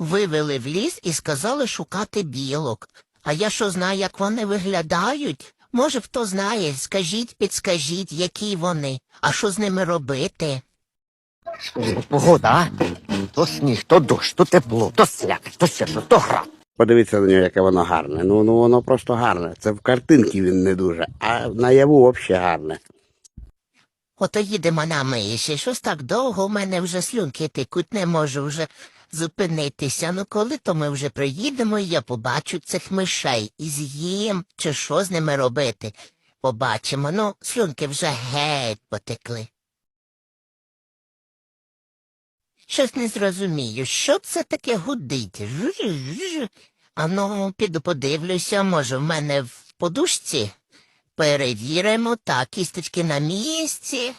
Вивели в ліс і сказали шукати білок. А я що знаю, як вони виглядають? Може, хто знає, скажіть, підскажіть, які вони, а що з ними робити? Погода, а? То сніг, то дощ, то тепло, то слякоть, то світло, то град. Подивіться на нього, яке воно гарне. Ну, ну воно просто гарне. Це в картинці він не дуже, а наяву взагалі гарне. Ото їдемо на миші, щось так довго, в мене вже слюнки текуть, не можу вже зупинитися. Ну коли то ми вже приїдемо, і я побачу цих мишей і з'їм, чи що з ними робити. Побачимо, ну, слюнки вже геть потекли. Щось не зрозумію, що це таке гудить? Жу-жу-жу. А ну, піду подивлюся, може, в мене в подушці? Перевіримо, так, кісточки на місці,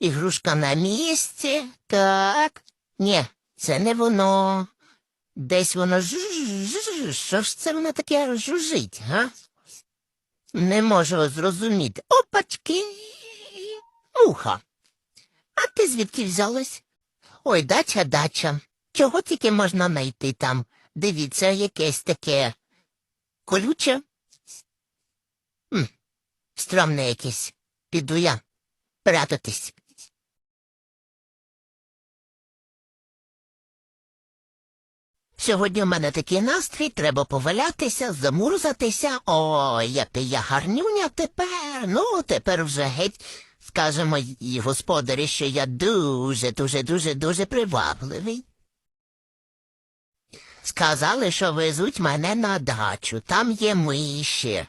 ігрушка на місці, так. Ні, це не воно. Десь воно жужжж. Що ж це воно таке жужжить, га? Не можу зрозуміти. Опачки. Муха. А ти звідки взялась? Ой, дача, дача. Чого тільки можна знайти там? Дивіться, якесь таке колюче. М, Стромне якесь. Піду я. Прятатись. Сьогодні в мене такий настрій, треба повалятися, замурзатися. О, яка я гарнюня тепер. Ну, тепер вже геть скажемо і господарі, що я дуже, дуже, дуже, дуже привабливий. Сказали, що везуть мене на дачу, там є миші.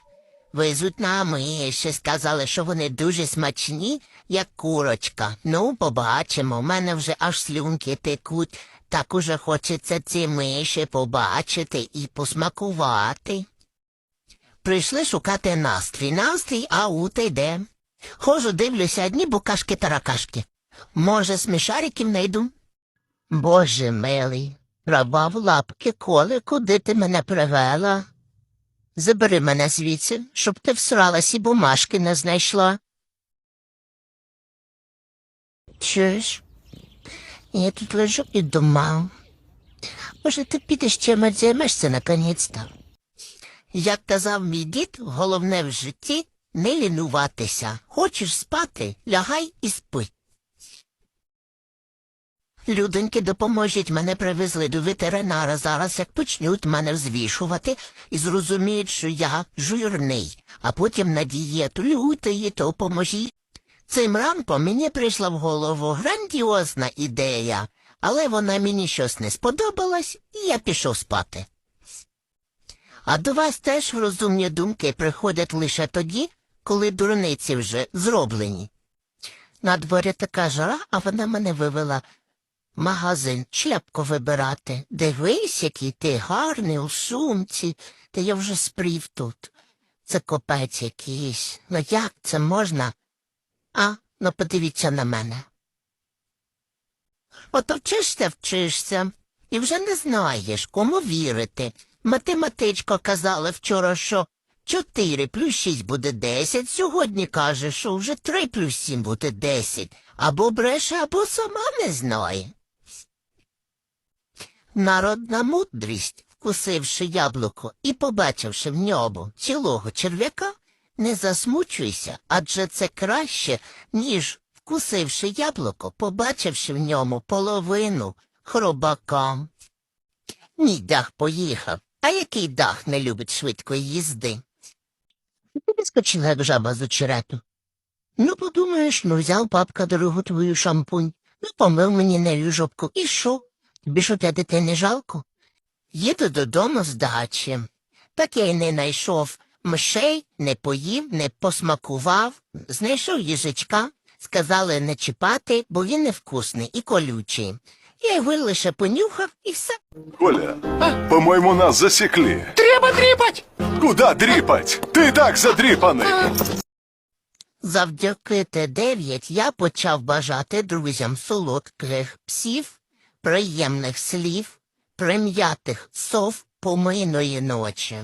Везуть на миші, сказали, що вони дуже смачні, як курочка. Ну, побачимо, в мене вже аж слюнки текуть. Так уже хочеться ці миші побачити і посмакувати. Прийшли шукати настрій. Настрій, а ут йде. Хожу, дивлюся, одні букашки таракашки. Може, смішариків найду? Боже милий, раба в лапки, коле, куди ти мене привела? Забери мене звідси, щоб ти всралась і бумажки не знайшла. Чуєш? Я тут лежу і думав. Може, ти підеш чимось займешся наконець-то? Як казав мій дід, головне в житті не лінуватися. Хочеш спати, лягай і спи. Людоньки, допоможіть, мене привезли до ветеринара зараз, як почнуть мене взвішувати і зрозуміють, що я жирний, а потім на дієту лютої, то поможіть. Цим ранком мені прийшла в голову грандіозна ідея, але вона мені щось не сподобалась, і я пішов спати. А до вас теж розумні думки приходять лише тоді, коли дурниці вже зроблені. На дворі така жара, а вона мене вивела магазин шляпку вибирати. Дивись, який ти гарний у сумці, та я вже спрів тут. Це копець якийсь. Ну як це можна? А, ну подивіться на мене. Ото вчишся, вчишся, і вже не знаєш, кому вірити. Математичка казала вчора, що чотири плюс шість буде десять, сьогодні каже, що вже три плюс сім буде десять. Або бреше, або сама не знає. Народна мудрість, вкусивши яблуко і побачивши в ньому цілого черв'яка, не засмучуйся, адже це краще, ніж, вкусивши яблуко, побачивши в ньому половину хробака. Мій дах поїхав, а який дах не любить швидкої їзди? Ти підскочила, як жаба з очерету. Ну, подумаєш, ну взяв папка дорогу твою шампунь, ну помив мені нею жопку, і що? Що для дитини жалко? Їду додому з дачі. Так я й не знайшов мишей, не поїв, не посмакував, знайшов їжачка, сказали не чіпати, бо він невкусний і колючий. Я його лише понюхав і все. Коля, по-моему, нас засекли. Треба дріпать! Куда дрипать? Ты и так задрипанный. Завдяки Т9 я почав бажати друзям солодких псів, приємних слів, прим'ятих сов помийної ночі.